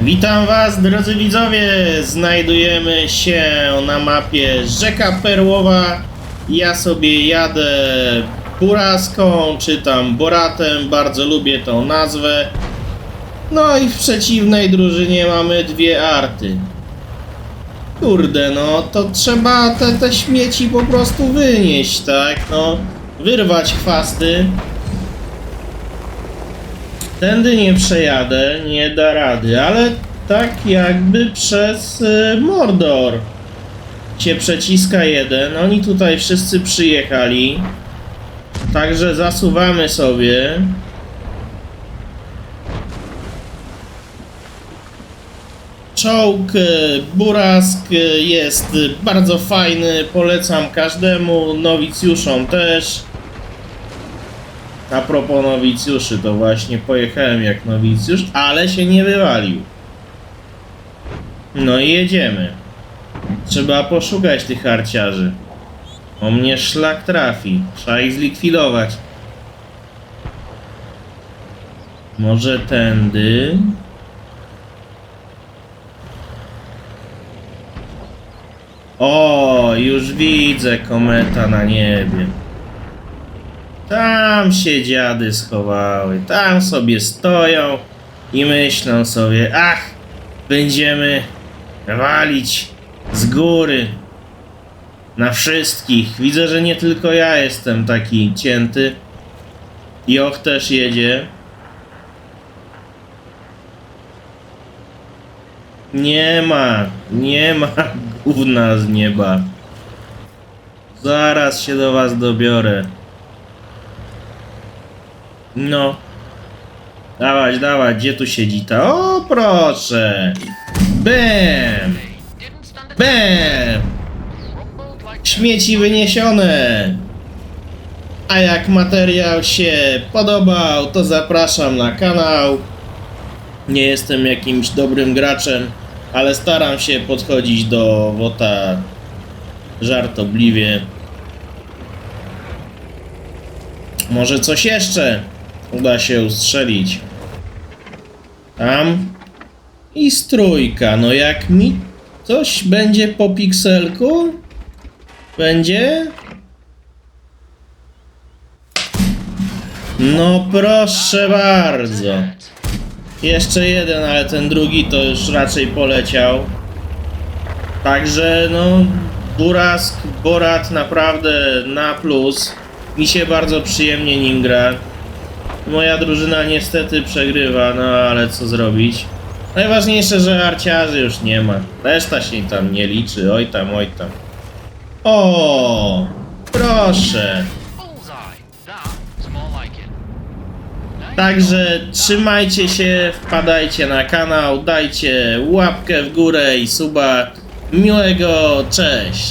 Witam Was, drodzy widzowie! Znajdujemy się na mapie Rzeka Perłowa. Ja sobie jadę Buraską, czy tam Boratem, bardzo lubię tą nazwę. No i w przeciwnej drużynie mamy dwie arty. Kurde, no to trzeba te, te śmieci po prostu wynieść, tak? No, wyrwać chwasty. Tędy nie przejadę, nie da rady, ale tak jakby przez y, Mordor się przeciska jeden. Oni tutaj wszyscy przyjechali. Także zasuwamy sobie. Czołg y, Burask y, jest bardzo fajny, polecam każdemu, nowicjuszom też. A propos nowicjuszy, to właśnie pojechałem jak nowicjusz, ale się nie wywalił. No i jedziemy. Trzeba poszukać tych harciarzy. O mnie szlak trafi. Trzeba ich zlikwidować. Może tędy? O, już widzę kometa na niebie. Tam się dziady schowały, tam sobie stoją i myślą sobie, ach, będziemy walić z góry na wszystkich. Widzę, że nie tylko ja jestem taki cięty. Joch też jedzie. Nie ma, nie ma gówna z nieba. Zaraz się do was dobiorę. No. Dawać, dawać, gdzie tu siedzi ta? O, proszę! Bam! Bam! Śmieci wyniesione! A jak materiał się podobał, to zapraszam na kanał. Nie jestem jakimś dobrym graczem, ale staram się podchodzić do WOTA żartobliwie. Może coś jeszcze uda się ustrzelić. Tam. I strójka. No jak mi coś będzie po pikselku? Będzie? No proszę bardzo. Jeszcze jeden, ale ten drugi to już raczej poleciał. Także no Burask, Borat naprawdę na plus. Mi się bardzo przyjemnie nim gra. Moja drużyna niestety przegrywa, no ale co zrobić. Najważniejsze, że arciarzy już nie ma. Reszta się tam nie liczy. Oj tam, oj tam. O, proszę. Także trzymajcie się, wpadajcie na kanał, dajcie łapkę w górę i suba. Miłego, cześć!